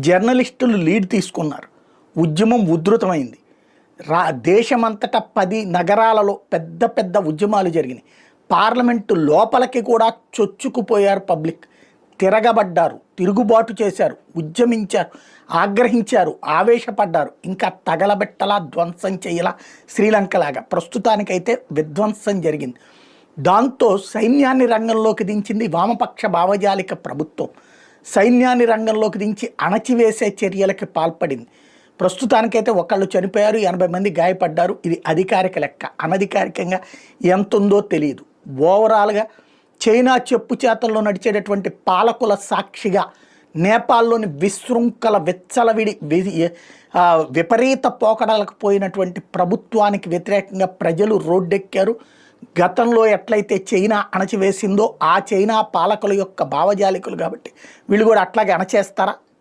జర్నలిస్టులు లీడ్ తీసుకున్నారు. ఉద్యమం ఉధృతమైంది. రా దేశమంతటా పది నగరాలలో పెద్ద పెద్ద ఉద్యమాలు జరిగినాయి. పార్లమెంటు లోపలికి కూడా చొచ్చుకుపోయారు పబ్లిక్. తిరగబడ్డారు తిరుగుబాటు చేశారు ఉద్యమించారు ఆగ్రహించారు ఆవేశపడ్డారు. ఇంకా తగలబెట్టలా ధ్వంసం చేయలా శ్రీలంకలాగా. ప్రస్తుతానికైతే విధ్వంసం జరిగింది. దాంతో సైన్యాన్ని రంగంలోకి దించింది వామపక్ష భావజాలిక ప్రభుత్వం. సైన్యాన్ని రంగంలోకి దించి అణచివేసే చర్యలకి పాల్పడింది. ప్రస్తుతానికైతే ఒకళ్ళు చనిపోయారు ఎనభై మంది గాయపడ్డారు. ఇది అధికారిక లెక్క. అనధికారికంగా ఎంత ఉందో తెలియదు ఓవరాల్గా చైనా చెప్పు చేతల్లో నడిచేటటువంటి పాలకుల సాక్షిగా నేపాల్లోని విశృంఖల విచ్చలవిడి విపరీత పోకడలకు పోయినటువంటి ప్రభుత్వానికి వ్యతిరేకంగా ప్రజలు రోడ్డెక్కారు. గతంలో ఎట్లయితే చైనా అణచివేసిందో ఆ చైనా పాలకుల యొక్క భావజాలికులు కాబట్టి వీళ్ళు కూడా అట్లాగే అణచేస్తారా?